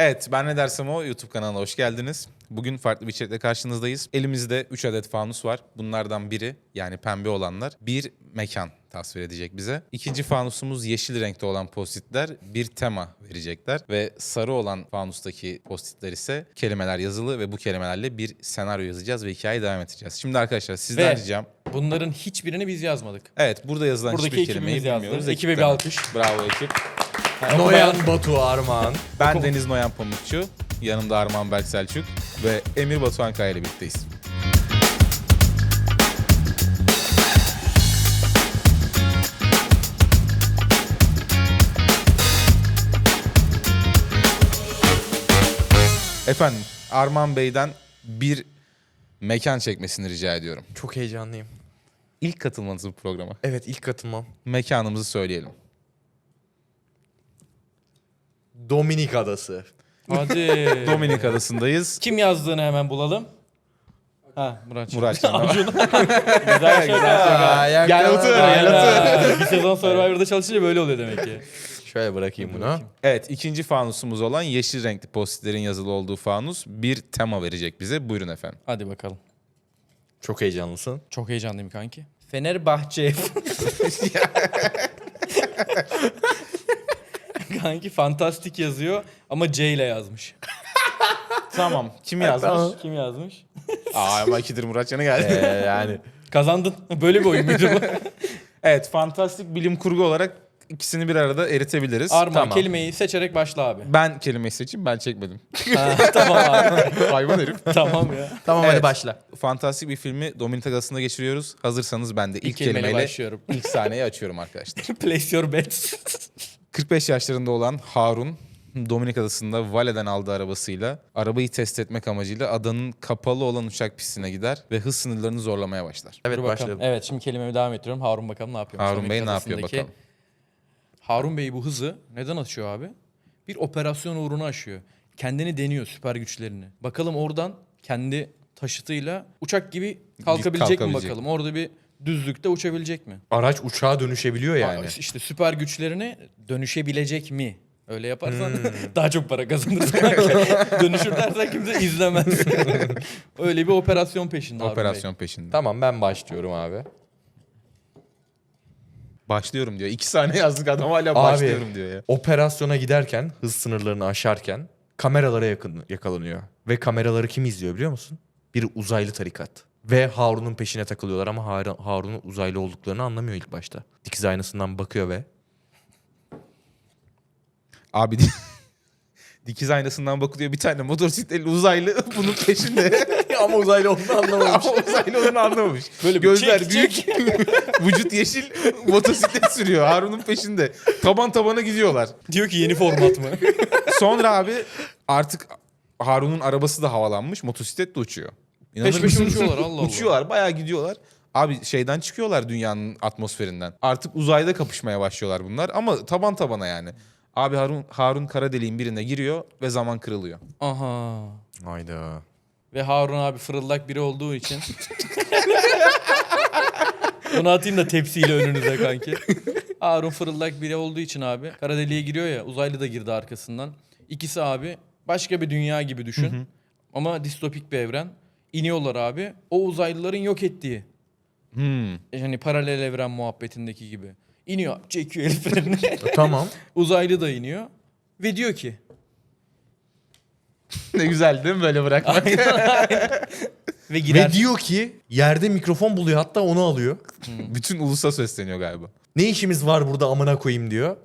Evet ben ne dersem o YouTube kanalına hoş geldiniz. Bugün farklı bir içerikle karşınızdayız. Elimizde 3 adet fanus var. Bunlardan biri yani pembe olanlar bir mekan tasvir edecek bize. İkinci fanusumuz yeşil renkte olan postitler bir tema verecekler. Ve sarı olan fanustaki postitler ise kelimeler yazılı ve bu kelimelerle bir senaryo yazacağız ve hikayeyi devam edeceğiz. Şimdi arkadaşlar sizden Ve- ricam. Bunların hiçbirini biz yazmadık. Evet burada yazılan Buradaki hiçbir kelimeyi ekibimiz yazdı. bilmiyoruz. Ekibe bir Ekipten- alkış. Bravo ekip. Noyan Batu Armağan. Ben Deniz Noyan Pamukçu, yanımda Arman Berk Selçuk ve Emir Batuhan Kaya ile birlikteyiz. Efendim, Arman Bey'den bir mekan çekmesini rica ediyorum. Çok heyecanlıyım. İlk katılmanız bu programa. Evet ilk katılmam. Mekanımızı söyleyelim. Dominik Adası. Hadi. Dominik Adası'ndayız. Kim yazdığını hemen bulalım. Ha Murat. Murat Can. Güzel şaka. Gel otur, Aynen. gel otur. Bir sezon Survivor'da çalışınca böyle oluyor demek ki. Şöyle bırakayım bunu. Evet ikinci fanusumuz olan yeşil renkli postitlerin yazılı olduğu fanus bir tema verecek bize. Buyurun efendim. Hadi bakalım. Çok heyecanlısın. Çok heyecanlıyım kanki. Fenerbahçe. kanki fantastik yazıyor ama C ile yazmış. Tamam. Kim yazmış? Kim yazmış? Aa ama ikidir Murat Can'a geldi. Ee, yani Kazandın. Böyle bir oyun muydu bu? evet fantastik bilim kurgu olarak ikisini bir arada eritebiliriz. Arma Tamam. kelimeyi seçerek başla abi. Ben kelimeyi seçeyim ben çekmedim. Ha, tamam abi. Hayvan herif. tamam ya. tamam Evet. hadi başla. Fantastik bir filmi Dominik Adası'nda geçiriyoruz. Hazırsanız ben de ilk, İlk kelimeyle kelimeyle başlıyorum. ilk sahneyi açıyorum arkadaşlar. Place your bets. 45 yaşlarında olan Harun Dominik Adası'nda valeden aldığı arabasıyla arabayı test etmek amacıyla adanın kapalı olan uçak pistine gider ve hız sınırlarını zorlamaya başlar. Evet Dur bakalım. başlayalım. Evet şimdi kelimemi devam ettiriyorum. Harun bakalım ne yapıyor? Harun Bey ne yapıyor bakalım. Harun Bey bu hızı neden aşıyor abi? Bir operasyon uğruna aşıyor. Kendini deniyor süper güçlerini. Bakalım oradan kendi taşıtıyla uçak gibi kalkabilecek, mi kalkabilecek. bakalım? Orada bir düzlükte uçabilecek mi? Araç uçağa dönüşebiliyor yani. Aa, İşte süper güçlerini dönüşebilecek mi? Öyle yaparsan Hmm. daha çok para kazanırsın. Dönüşür dersen kimse izlemez. Öyle bir operasyon peşinde. Operasyon peşinde. Tamam ben başlıyorum abi. Başlıyorum diyor. İki saniye yazdık adam hala Abi. başlıyorum diyor ya. Operasyona giderken hız sınırlarını aşarken kameralara yakın, yakalanıyor. Ve kameraları kim izliyor biliyor musun? Bir uzaylı tarikat. Ve Harun'un peşine takılıyorlar ama Harun, Harun'un uzaylı olduklarını anlamıyor ilk başta. Dikiz aynasından bakıyor ve Abi dikiz aynasından bakılıyor bir tane motosikletli uzaylı bunun peşinde. ama uzaylı olduğunu anlamamış. Ama uzaylı olduğunu anlamamış. Böyle bir Gözler çek, büyük. Vücut yeşil motosiklet sürüyor. Harun'un peşinde. Taban tabana gidiyorlar. Diyor ki yeni format mı? Sonra abi artık Harun'un arabası da havalanmış. Motosiklet de uçuyor. İnanır Peş peşe uçuyorlar, Allah Allah. Uçuyorlar bayağı gidiyorlar. Abi şeyden çıkıyorlar dünyanın atmosferinden. Artık uzayda kapışmaya başlıyorlar bunlar ama taban tabana yani. Abi Harun, Harun kara deliğin birine giriyor ve zaman kırılıyor. Aha. Hayda. Ve Harun abi fırıldak biri olduğu için. Bunu atayım da tepsiyle önünüze kanki. Harun fırıldak biri olduğu için abi. Kara deliğe giriyor ya uzaylı da girdi arkasından. İkisi abi başka bir dünya gibi düşün. Ama distopik bir evren. İniyorlar abi. O uzaylıların yok ettiği. Hmm. Yani paralel evren muhabbetindeki gibi. İniyor çekiyor el frenini. tamam. uzaylı da iniyor. Ve diyor ki ne güzel değil mi böyle bırakmak? ve girer. Ve diyor ki yerde mikrofon buluyor hatta onu alıyor. Bütün ulusa sesleniyor galiba. Ne işimiz var burada amına koyayım diyor.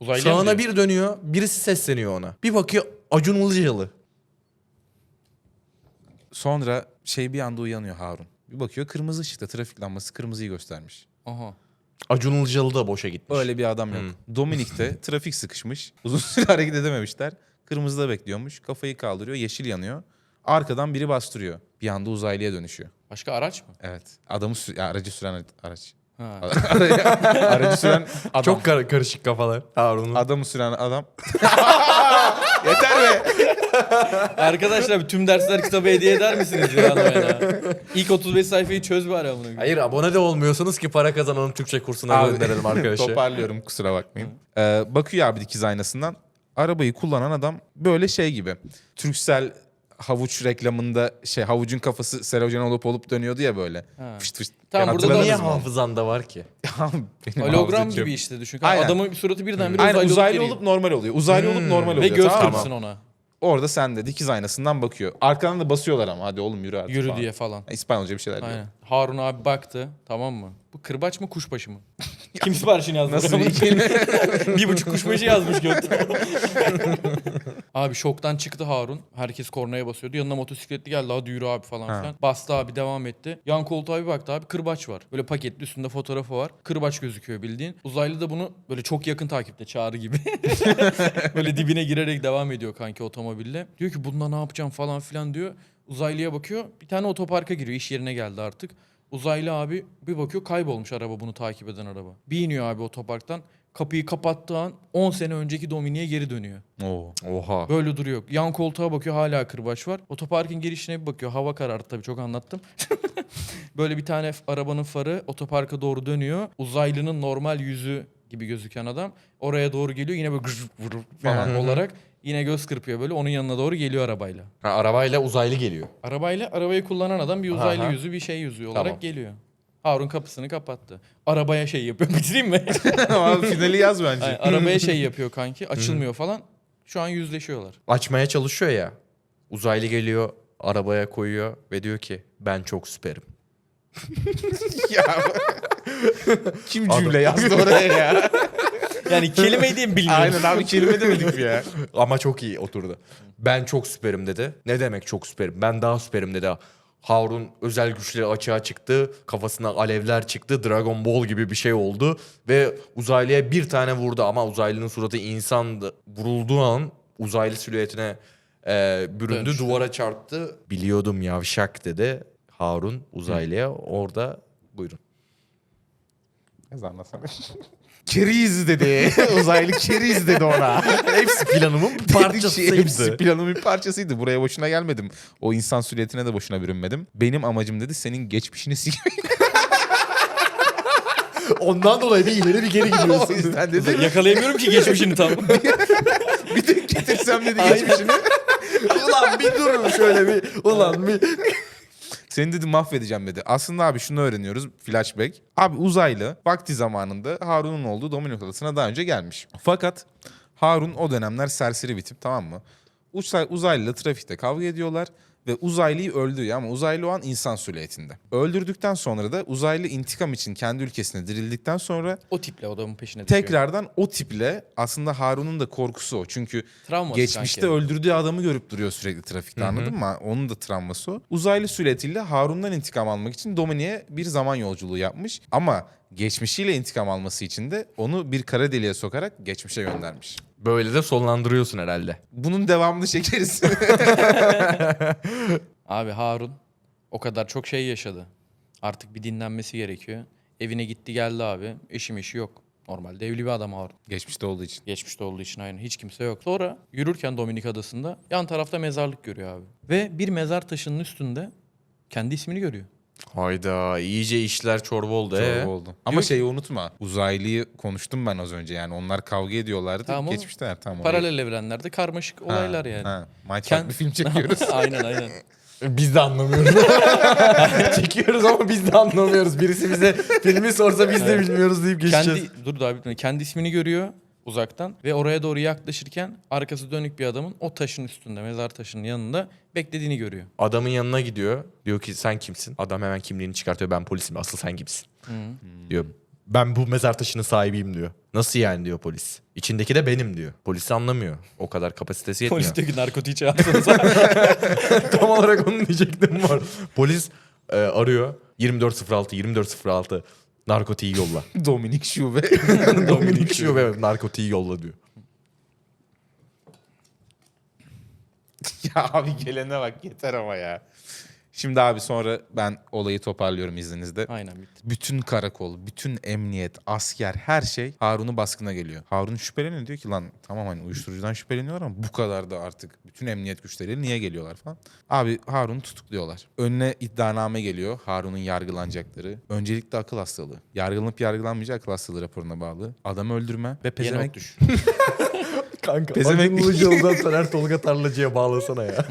Uzaylıya mı Sağına bir dönüyor birisi sesleniyor ona. Bir bakıyor Acun Ilıcalı. Sonra şey bir anda uyanıyor Harun. Bir bakıyor kırmızı ışıkta trafik lambası kırmızıyı göstermiş. Aha. Acun Ilıcalı da boşa gitmiş. Öyle bir adam yok. Dominik'te trafik sıkışmış. Uzun süre hareket edememişler. Kırmızıda bekliyormuş. Kafayı kaldırıyor. Yeşil yanıyor. Arkadan biri bastırıyor. Bir anda uzaylıya dönüşüyor. Başka araç mı? Evet. Adamı sü- ya, aracı süren araç. Ha. aracı süren adam. Çok kar- karışık kafalar. Harun'un. Adamı süren adam. Yeter be. Arkadaşlar tüm dersler kitabı hediye eder misiniz ya? İlk 35 sayfayı çöz bari amına koyayım. Hayır abone de olmuyorsunuz ki para kazanalım Türkçe kursuna Abi, gönderelim arkadaşı. Toparlıyorum kusura bakmayın. Ee, bakıyor abi dikiz aynasından. Arabayı kullanan adam böyle şey gibi. Türksel havuç reklamında şey havucun kafası Serojen olup olup dönüyordu ya böyle. Ha. Fışt fışt. Tamam, Yani burada da- Niye mı? hafızanda var ki? Benim Hologram hafızam gibi yok. işte düşün. Kanka. Aynen. Adamın suratı birden bir Aynen uzaylı, uzaylı olup olup normal oluyor. Uzaylı olup normal Ve oluyor. göz tamam mı? ona. Orada sen de dikiz aynasından bakıyor. Arkadan da basıyorlar ama hadi oğlum yürü artık Yürü falan. diye falan. İspanyolca bir şeyler diyor. Aynen. Harun abi baktı tamam mı? Bu kırbaç mı kuşbaşı mı? Kim siparişini yazdı? Nasıl bir bir buçuk kuşbaşı yazmış göt. abi şoktan çıktı Harun. Herkes kornaya basıyordu. Yanına motosikletli geldi. Hadi yürü abi falan Ha. filan. Bastı abi devam etti. Yan koltuğa bir baktı abi. Kırbaç var. Böyle paketli üstünde fotoğrafı var. Kırbaç gözüküyor bildiğin. Uzaylı da bunu böyle çok yakın takipte çağrı gibi. böyle dibine girerek devam ediyor kanki otomobille. Diyor ki bunda ne yapacağım falan filan diyor. Uzaylıya bakıyor. Bir tane otoparka giriyor. İş yerine geldi artık. Uzaylı abi bir bakıyor kaybolmuş araba bunu takip eden araba. Bir iniyor abi otoparktan. Kapıyı kapattığı an 10 sene önceki Domini'ye geri dönüyor. Oo. Oha. Böyle duruyor. Yan koltuğa bakıyor hala kırbaç var. Otoparkın girişine bir bakıyor. Hava karardı tabii çok anlattım. Böyle bir tane arabanın farı otoparka doğru dönüyor. Uzaylının normal yüzü gibi gözüken adam oraya doğru geliyor. Yine böyle gırr vurur falan olarak yine göz kırpıyor böyle. Onun yanına doğru geliyor arabayla. Ha, arabayla uzaylı geliyor. Arabayla arabayı kullanan adam bir uzaylı Aha. yüzü bir şey yüzü olarak Tamam. geliyor. Harun kapısını kapattı. Arabaya şey yapıyor. Bitireyim mi? Abi finali yaz bence. Ay, arabaya şey yapıyor kanki. Açılmıyor falan. Şu an yüzleşiyorlar. Açmaya çalışıyor ya. Uzaylı geliyor, arabaya koyuyor ve diyor ki ben çok süperim. ya. Kim cümle yazdı oraya ya? Yani kelimeyi diye mi bilmiyorum. Aynen abi kelime demedik ya. Ama çok iyi oturdu. Ben çok süperim dedi. Ne demek çok süperim? Ben daha süperim dedi. Harun özel güçleri açığa çıktı. Kafasına alevler çıktı. Dragon Ball gibi bir şey oldu. Ve uzaylıya bir tane vurdu ama uzaylının suratı insandı. Vurulduğu an uzaylı silüetine e, büründü. Dönüştü. Duvara çarptı. Biliyordum yavşak dedi. Harun uzaylıya orada buyurun. Yaz anlasana. Keriz dedi. Uzaylı keriz dedi ona. Hepsi planımın Hepsi planımın bir parçasıydı. Buraya boşuna gelmedim. O insan silüetine de boşuna bürünmedim. Benim amacım dedi senin geçmişini silmek. Ondan dolayı bir ileri bir geri o yüzden dedi. Yakalayamıyorum ki geçmişini tam. bir tek getirsem dedi geçmişini. ulan bir durun şöyle bir. Ulan bir. Seni dedi mahvedeceğim dedi. Aslında abi şunu öğreniyoruz flashback. Abi uzaylı vakti zamanında Harun'un olduğu Dominik adasına daha önce gelmiş. Fakat Harun o dönemler serseri bir tip tamam mı? Uzay, uzaylı trafikte kavga ediyorlar ve uzaylıyı öldürüyor ama uzaylı o an insan silüetinde. Öldürdükten sonra da uzaylı intikam için kendi ülkesine dirildikten sonra o tiple adamın peşine düşüyor. tekrardan o tiple aslında Harun'un da korkusu o. Çünkü Travması geçmişte kanki. öldürdüğü adamı görüp duruyor sürekli trafikte anladın mı? Onun da travması o. Uzaylı silüetiyle Harun'dan intikam almak için Dominik'e bir zaman yolculuğu yapmış. Ama geçmişiyle intikam alması için de onu bir kara deliğe sokarak geçmişe göndermiş. Böyle de sonlandırıyorsun herhalde. Bunun devamını çekeriz. Abi Harun o kadar çok şey yaşadı. Artık bir dinlenmesi gerekiyor. Evine gitti geldi abi. Eşim işi yok. Normalde evli bir adam Harun. Geçmişte olduğu için. Geçmişte olduğu için aynı. Hiç kimse yok. Sonra yürürken Dominik Adası'nda yan tarafta mezarlık görüyor abi. Ve bir mezar taşının üstünde kendi ismini görüyor. Hayda iyice işler çorba oldu. Çorba ee? oldu. Ama şeyi unutma. Uzaylıyı konuştum ben az önce yani. Onlar kavga ediyorlardı. Tamam. Geçmişte tamam. Paralel evrenlerde karmaşık Ha, olaylar yani. Ha. Might Ken- Fuck bir film çekiyoruz. aynen aynen. Biz de anlamıyoruz. Çekiyoruz ama biz de anlamıyoruz. Birisi bize filmi sorsa biz de bilmiyoruz deyip geçeceğiz. kendi dur daha bitmedi. Kendi ismini görüyor uzaktan ve oraya doğru yaklaşırken arkası dönük bir adamın o taşın üstünde, mezar taşının yanında beklediğini görüyor. Adamın yanına gidiyor. Diyor ki sen kimsin? Adam hemen kimliğini çıkartıyor. Ben polisim. Asıl sen kimsin? Diyor. Ben bu mezar taşının sahibiyim diyor. Nasıl yani diyor polis. İçindeki de benim diyor. Polis anlamıyor. O kadar kapasitesi yetmiyor. Polis diyor ki narkotiği çağırsanız. Tam olarak onu diyecektim var. Polis e, arıyor. 2406 2406 narkotiği yolla. Dominik Şube. Dominik şu ve narkotiği yolla diyor. ya abi gelene bak yeter ama ya. Şimdi abi sonra ben olayı toparlıyorum izninizle. Aynen bitti. Bütün karakol, bütün emniyet, asker her şey Harun'u baskına geliyor. Harun şüpheleniyor diyor ki lan tamam hani uyuşturucudan şüpheleniyorlar ama bu kadar da artık bütün emniyet güçleri niye geliyorlar falan. Abi Harun'u tutukluyorlar. Önüne iddianame geliyor Harun'un yargılanacakları. Öncelikle akıl hastalığı. Yargılanıp yargılanmayacak akıl hastalığı raporuna bağlı. Adamı öldürme ve pezevenk düş. Kanka Pezevenk- Acun Ilıcalı'dan Taner Tolga Tarlacı'ya bağlasana ya.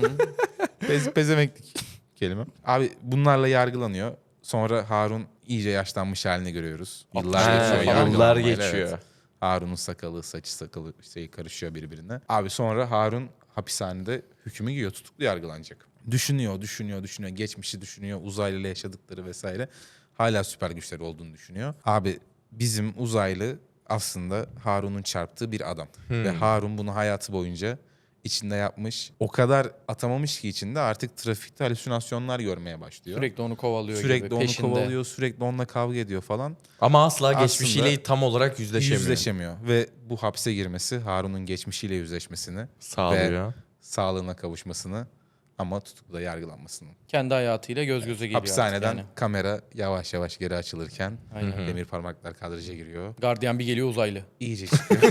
Pez, pezemeklik kelime. Abi bunlarla yargılanıyor. Sonra Harun iyice yaşlanmış halini görüyoruz. Yıllar Ha, geçiyor. yıllar yargılanmayla, geçiyor. evet. Harun'un sakalı, saçı sakalı şey karışıyor birbirine. Abi sonra Harun hapishanede hükmü giyiyor. Tutuklu yargılanacak. Düşünüyor, düşünüyor, düşünüyor. Geçmişi düşünüyor. Uzaylıyla yaşadıkları vesaire. Hala süper güçleri olduğunu düşünüyor. Abi bizim uzaylı aslında Harun'un çarptığı bir adam. Ve Harun bunu hayatı boyunca içinde yapmış. O kadar atamamış ki içinde artık trafikte halüsinasyonlar görmeye başlıyor. Sürekli onu kovalıyor Sürekli gibi. onu peşinde. kovalıyor, sürekli onunla kavga ediyor falan. Ama asla Aslında geçmişiyle tam olarak yüzleşemiyor. Yüzleşemiyor. Ve bu hapse girmesi Harun'un geçmişiyle yüzleşmesini, Sağlıyor. sağlığına kavuşmasını ama tutukluda yargılanmasını. Kendi hayatıyla göz göze geliyor Hapishaneden artık yani. kamera yavaş yavaş geri açılırken Aynen. demir parmaklar kadraja giriyor. Gardiyan bir geliyor uzaylı. İyice çıkıyor.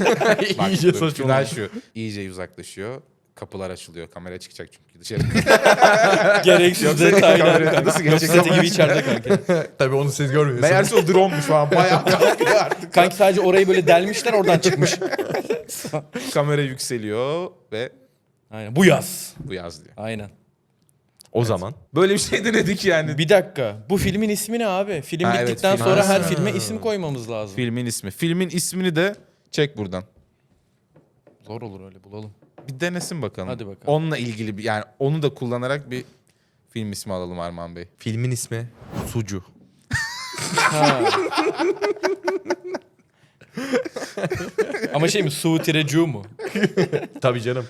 Bak, İyice final şu. İyice uzaklaşıyor. Kapılar açılıyor. Kamera çıkacak çünkü dışarı. Gereksiz detaylar. nasıl ama- gibi içeride kanka. Tabii onu siz görmüyorsunuz. Meğerse o drone'muş falan. Bayağı kalkıyor artık. Kanki sadece orayı böyle delmişler oradan çıkmış. Kamera yükseliyor ve Aynen. Bu yaz. bu yaz diyor. Aynen. o zaman. Böyle bir şey denedik yani. Bir dakika. Bu filmin ismi ne abi? Film Ha, evet, bittikten film- sonra her Ha. filme isim koymamız lazım. Filmin ismi. Filmin ismini de çek buradan. Zor olur öyle bulalım. Bir denesin bakalım. Hadi bakalım. Onunla ilgili bir yani onu da kullanarak bir film ismi alalım Arman Bey. Filmin ismi Sucu. Ha. Ama şey mi? Su tire cu mu? Tabii canım.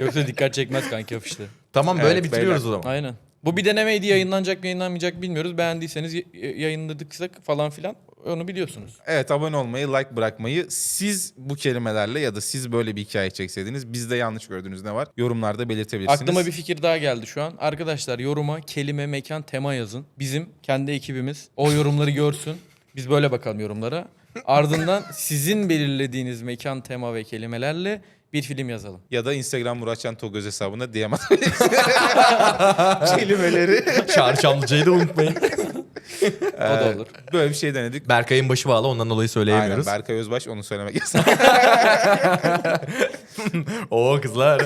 Yoksa dikkat çekmez kanki afişte. Tamam böyle Evet, bitiriyoruz beyler. o zaman. Aynen. Bu bir denemeydi yayınlanacak mı yayınlanmayacak bilmiyoruz. Beğendiyseniz y- yayınladıksak falan filan onu biliyorsunuz. Evet abone olmayı, like bırakmayı siz bu kelimelerle ya da siz böyle bir hikaye çekseydiniz bizde yanlış gördüğünüz ne var yorumlarda belirtebilirsiniz. Aklıma bir fikir daha geldi şu an. Arkadaşlar yoruma kelime, mekan, tema yazın. Bizim kendi ekibimiz o yorumları görsün. Biz böyle bakalım yorumlara. Ardından sizin belirlediğiniz mekan, tema ve kelimelerle bir film yazalım. Ya da Instagram Muratcan Togöz hesabına DM atabilirsiniz. Kelimeleri. Çarşamlıcayı da unutmayın. O da olur. Böyle bir şey denedik. Berkay'ın başı bağlı ondan dolayı Aynen söyleyemiyoruz. Berkay Özbaş onu söylemek yasak. Oo kızlar.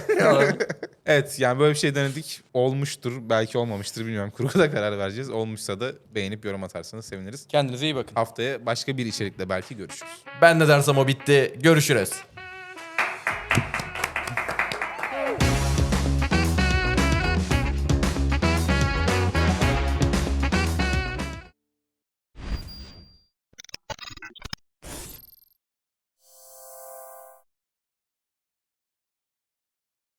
Evet yani böyle bir şey denedik. Olmuştur belki olmamıştır bilmiyorum. Kurguda karar vereceğiz. Olmuşsa da beğenip yorum atarsanız seviniriz. Kendinize iyi bakın. Haftaya başka bir içerikle belki görüşürüz. ben ne dersem o bitti. Görüşürüz.